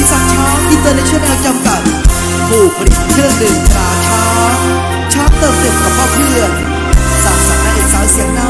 ริษัทช้างอินเตอร์เนชั่นแนลจำกัด ผู้ผลิตเครื่องดื่มตราช้างช้างเติมเต็มกับพ่อเพื่อนสร้งสรรค์และเอกสารเสียงน้ำ